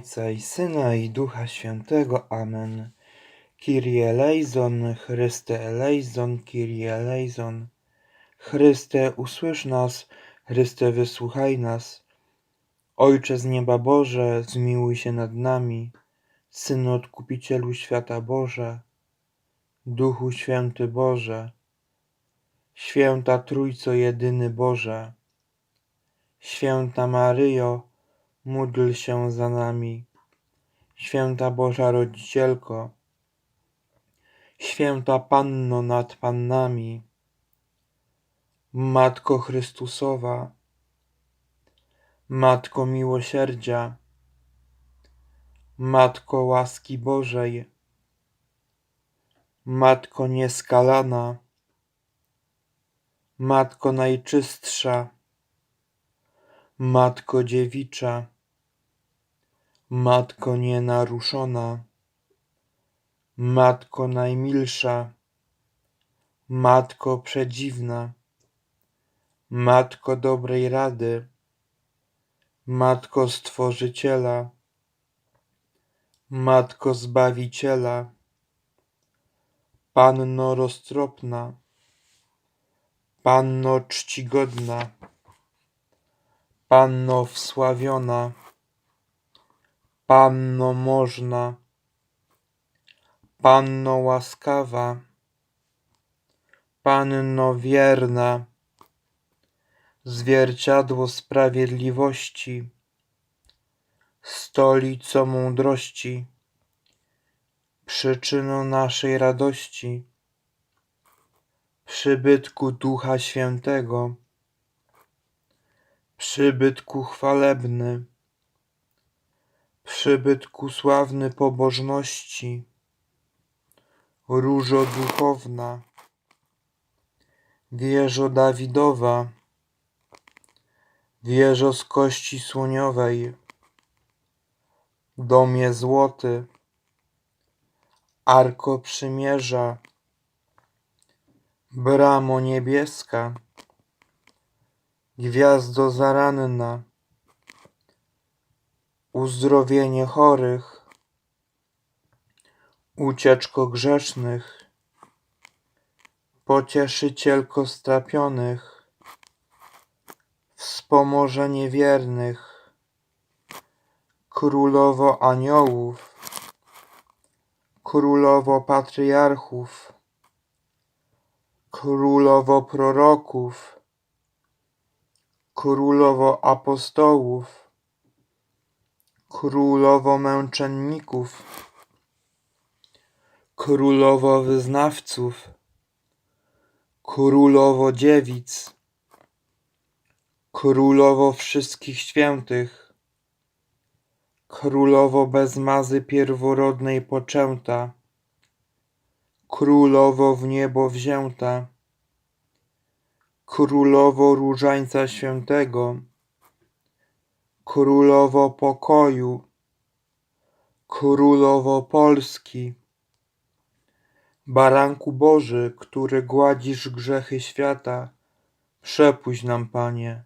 Ojca i Syna i Ducha Świętego. Amen. Kyrie eleison, Chryste eleison, Kyrie eleison. Chryste, usłysz nas, Chryste, wysłuchaj nas. Ojcze z nieba Boże, zmiłuj się nad nami. Synu Odkupicielu świata Boże, Duchu Święty Boże, Święta Trójco Jedyny Boże, Święta Maryjo, módl się za nami. Święta Boża Rodzicielko, Święta Panno nad Pannami, Matko Chrystusowa, Matko Miłosierdzia, Matko łaski Bożej, Matko nieskalana, Matko najczystsza, Matko dziewicza, Matko nienaruszona, Matko najmilsza, Matko przedziwna, Matko dobrej rady, Matko Stworzyciela, Matko Zbawiciela, Panno roztropna, Panno czcigodna, Panno wsławiona, Panno można, Panno łaskawa, Panno wierna, zwierciadło sprawiedliwości, stolico mądrości, przyczyną naszej radości, przybytku Ducha Świętego, przybytku chwalebny, przybytku sławny pobożności, różo duchowna, wieżo Dawidowa, wieżo z kości słoniowej, domie złoty, arko przymierza, bramo niebieska, gwiazdo zaranna, uzdrowienie chorych, ucieczko grzesznych, pocieszycielko strapionych, wspomożenie wiernych, królowo aniołów, królowo patriarchów, królowo proroków, królowo apostołów, królowo męczenników, królowo wyznawców, królowo dziewic, królowo wszystkich świętych, królowo bez mazy pierworodnej poczęta, królowo w niebo wzięta, królowo różańca świętego, królowo pokoju, królowo Polski, baranku Boży, który gładzisz grzechy świata, przepuść nam, Panie.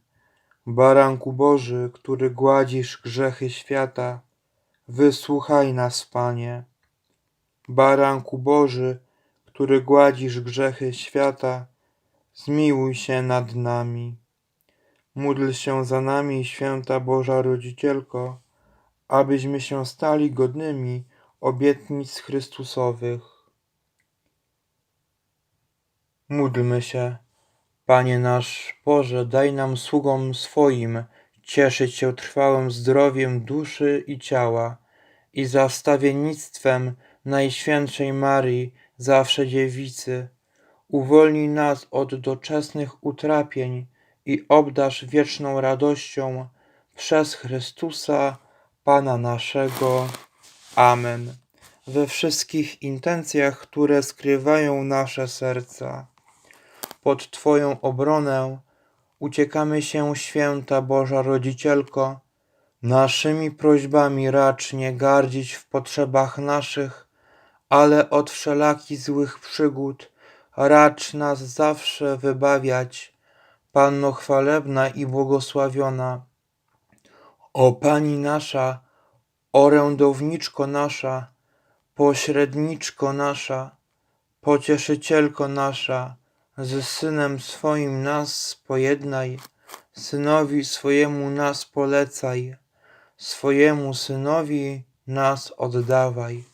Baranku Boży, który gładzisz grzechy świata, wysłuchaj nas, Panie. Baranku Boży, który gładzisz grzechy świata, zmiłuj się nad nami. Módl się za nami, święta Boża Rodzicielko, abyśmy się stali godnymi obietnic Chrystusowych. Módlmy się. Panie nasz Boże, daj nam sługom swoim cieszyć się trwałym zdrowiem duszy i ciała i za wstawiennictwem Najświętszej Marii, zawsze dziewicy. Uwolnij nas od doczesnych utrapień i obdarz wieczną radością przez Chrystusa, Pana naszego. Amen. We wszystkich intencjach, które skrywają nasze serca pod Twoją obronę uciekamy się, święta Boża Rodzicielko. Naszymi prośbami racz nie gardzić w potrzebach naszych, ale od wszelakich złych przygód racz nas zawsze wybawiać. Panno chwalebna i błogosławiona. O Pani nasza, orędowniczko nasza, pośredniczko nasza, pocieszycielko nasza, z Synem swoim nas pojednaj, Synowi swojemu nas polecaj, swojemu Synowi nas oddawaj.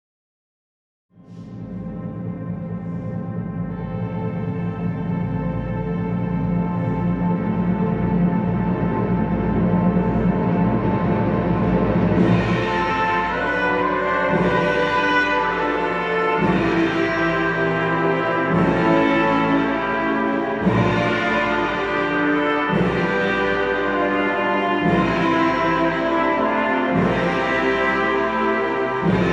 Yeah.